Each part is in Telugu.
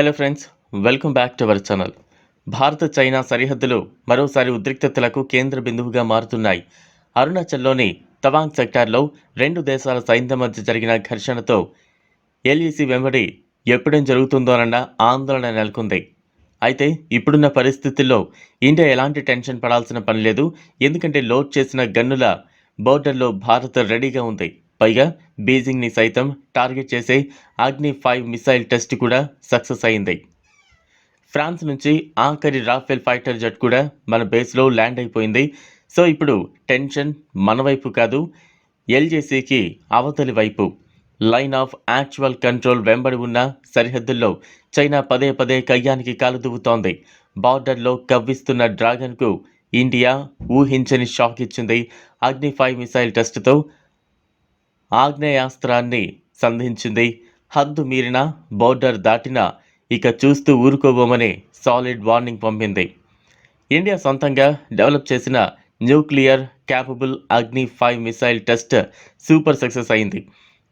Hello friends welcome back to our channel. భారత చైనా సరిహద్దులు మరోసారి ఉద్రిక్తతలకు కేంద్ర బిందువుగా మారుతున్నాయి. అరుణాచల్లోని తవాంగ్ సెక్టార్లో రెండు దేశాల సైన్యం మధ్య జరిగిన ఘర్షణతో ఎల్ఈసి వెంబడి ఎప్పుడేం జరుగుతుందోనన్న ఆందోళన నెలకొంది. అయితే ఇప్పుడున్న పరిస్థితుల్లో ఇండియా ఎలాంటి టెన్షన్ పడాల్సిన పని లేదు. ఎందుకంటే లోడ్ చేసిన గన్నుల బోర్డర్లో భారత్ రెడీగా ఉంది. పైగా బీజింగ్ని సైతం టార్గెట్ చేసే అగ్ని ఫైవ్ మిసైల్ టెస్ట్ కూడా సక్సెస్ అయింది. ఫ్రాన్స్ నుంచి ఆఖరి రాఫెల్ ఫైటర్ జెట్ కూడా మన బేస్లో ల్యాండ్ అయిపోయింది. సో ఇప్పుడు టెన్షన్ మన వైపు కాదు ఎల్జేసీకి అవతలి వైపు. లైన్ ఆఫ్ యాక్చువల్ కంట్రోల్ వెంబడి ఉన్న సరిహద్దుల్లో చైనా పదే పదే కయ్యానికి కాలుదువ్వుతోంది బార్డర్లో కవ్విస్తున్న డ్రాగన్కు ఇండియా ఊహించని షాక్ ఇచ్చింది. అగ్ని ఫైవ్ మిసైల్ టెస్ట్తో ఆగ్నేయాస్త్రాన్ని సంధించింది. హద్దు మీరిన బోర్డర్ దాటిన ఇక చూస్తూ ఊరుకోబోమని సాలిడ్ వార్నింగ్ పంపింది. ఇండియా సొంతంగా డెవలప్ చేసిన nuclear capable Agni five missile test super success అయింది.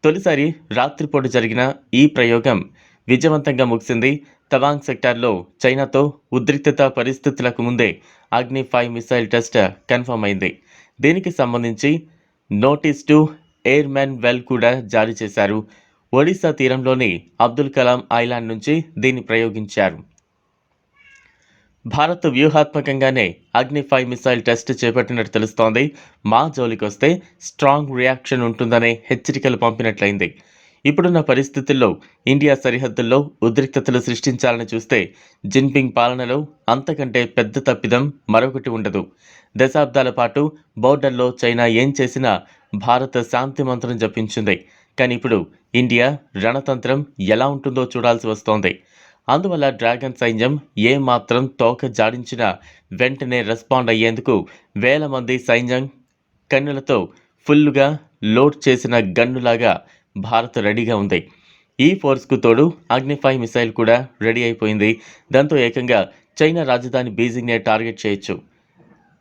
తొలిసారి రాత్రిపూట జరిగిన ఈ ప్రయోగం విజయవంతంగా ముగిసింది. తవాంగ్ సెక్టార్లో చైనాతో ఉద్రిక్తత పరిస్థితులకు ముందే అగ్ని ఫైవ్ మిసైల్ టెస్ట్ కన్ఫర్మ్ అయింది. దీనికి సంబంధించి నోటీస్ టు ఎయిర్మెన్ వెల్ కూడా జారీ చేశారు. ఒడిశా తీరంలోని అబ్దుల్ కలాం ఐలాండ్ నుంచి దీన్ని ప్రయోగించారు. భారత్ వ్యూహాత్మకంగానే అగ్ని ఫైవ్ మిసైల్ టెస్ట్ చేపట్టినట్టు తెలుస్తోంది. మా జోలికొస్తే స్ట్రాంగ్ రియాక్షన్ ఉంటుందనే హెచ్చరికలు పంపినట్లయింది. ఇప్పుడున్న పరిస్థితుల్లో ఇండియా సరిహద్దుల్లో ఉద్రిక్తతలు సృష్టించాలని చూస్తే జిన్పింగ్ పాలనలో అంతకంటే పెద్ద తప్పిదం మరొకటి ఉండదు. దశాబ్దాల పాటు బోర్డర్లో చైనా ఏం చేసినా భారత్ శాంతి మంత్రం జపించింది. కానీ ఇప్పుడు ఇండియా రణతంత్రం ఎలా ఉంటుందో చూడాల్సి వస్తోంది. అందువల్ల డ్రాగన్ సైన్యం ఏ మాత్రం తోక జాడించినా వెంటనే రెస్పాండ్ అయ్యేందుకు వేల మంది సైన్యం కన్నులతో ఫుల్లుగా లోడ్ చేసిన గన్నులాగా భారత్ రెడీగా ఉంది. ఈ ఫోర్స్కు తోడు అగ్నిఫై మిసైల్ కూడా రెడీ అయిపోయింది. దాంతో ఏకంగా చైనా రాజధాని బీజింగ్నే టార్గెట్ చేయొచ్చు.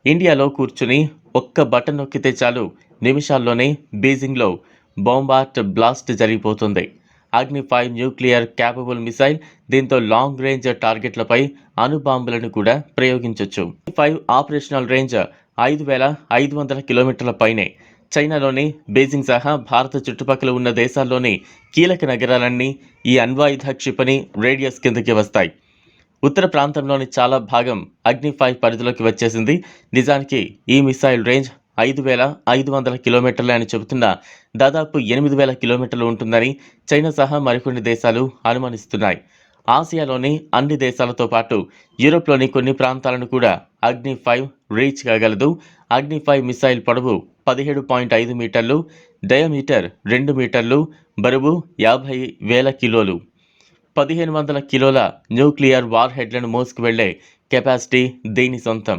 ఇండియాలో కూర్చుని ఒక్క బటన్ నొక్కితే చాలు నిమిషాల్లోనే బీజింగ్లో బాంబార్ట్ బ్లాస్ట్ జరిగిపోతుంది. Agni five nuclear capable missile దీంతో లాంగ్ రేంజ్ టార్గెట్లపై అణుబాంబులను కూడా ప్రయోగించవచ్చు ఫైవ్ ఆపరేషనల్ రేంజ్ ఐదు వేల ఐదు వందల కిలోమీటర్ల పైనే. చైనాలోని బీజింగ్ సహా భారత చుట్టుపక్కల ఉన్న దేశాల్లోని కీలక నగరాలన్నీ ఈ అణ్వాయుధ క్షిపణి రేడియస్ కిందకి వస్తాయి. ఉత్తర ప్రాంతంలోని చాలా భాగం అగ్ని ఫైవ్ పరిధిలోకి వచ్చేసింది. నిజానికి ఈ మిసైల్ రేంజ్ ఐదు వేల ఐదు వందల కిలోమీటర్లే అని చెబుతున్న దాదాపు ఎనిమిది వేల కిలోమీటర్లు ఉంటుందని చైనా సహా మరికొన్ని దేశాలు అనుమానిస్తున్నాయి. ఆసియాలోని అన్ని దేశాలతో పాటు యూరోప్లోని కొన్ని ప్రాంతాలను కూడా అగ్ని ఫైవ్ రీచ్ కాగలదు. అగ్ని ఫైవ్ మిసైల్ పొడవు పదిహేడు పాయింట్ ఐదు మీటర్లు డయామీటర్ రెండు మీటర్లు బరువు యాభై వేల కిలోలు. పదిహేను వందల కిలోల న్యూక్లియర్ వార్ హెడ్లను మోసుకు వెళ్ళే కెపాసిటీ దీని సొంతం.